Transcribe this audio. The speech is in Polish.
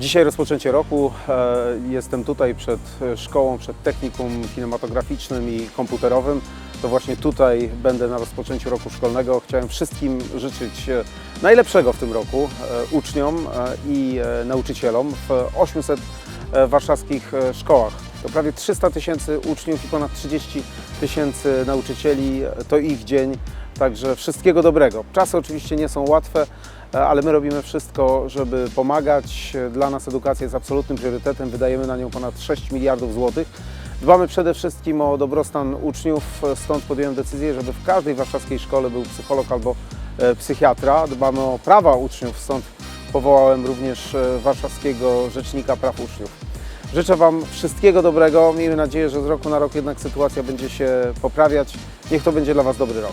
Dzisiaj rozpoczęcie roku. E, Jestem tutaj przed szkołą, przed technikum kinematograficznym i komputerowym. To właśnie tutaj będę na rozpoczęciu roku szkolnego. Chciałem wszystkim życzyć e, najlepszego w tym roku e, uczniom i nauczycielom w 800 e, warszawskich szkołach. To prawie 300 tysięcy uczniów i ponad 30 tysięcy nauczycieli. To ich dzień. Także wszystkiego dobrego. Czasy oczywiście nie są łatwe, ale my robimy wszystko, żeby pomagać. Dla nas edukacja jest absolutnym priorytetem. Wydajemy na nią ponad 6 miliardów złotych. Dbamy przede wszystkim o dobrostan uczniów, stąd podjąłem decyzję, żeby w każdej warszawskiej szkole był psycholog albo e, psychiatra. Dbamy o prawa uczniów, stąd powołałem również e, warszawskiego rzecznika praw uczniów. Życzę Wam wszystkiego dobrego. Miejmy nadzieję, że z roku na rok jednak sytuacja będzie się poprawiać. Niech to będzie dla Was dobry rok.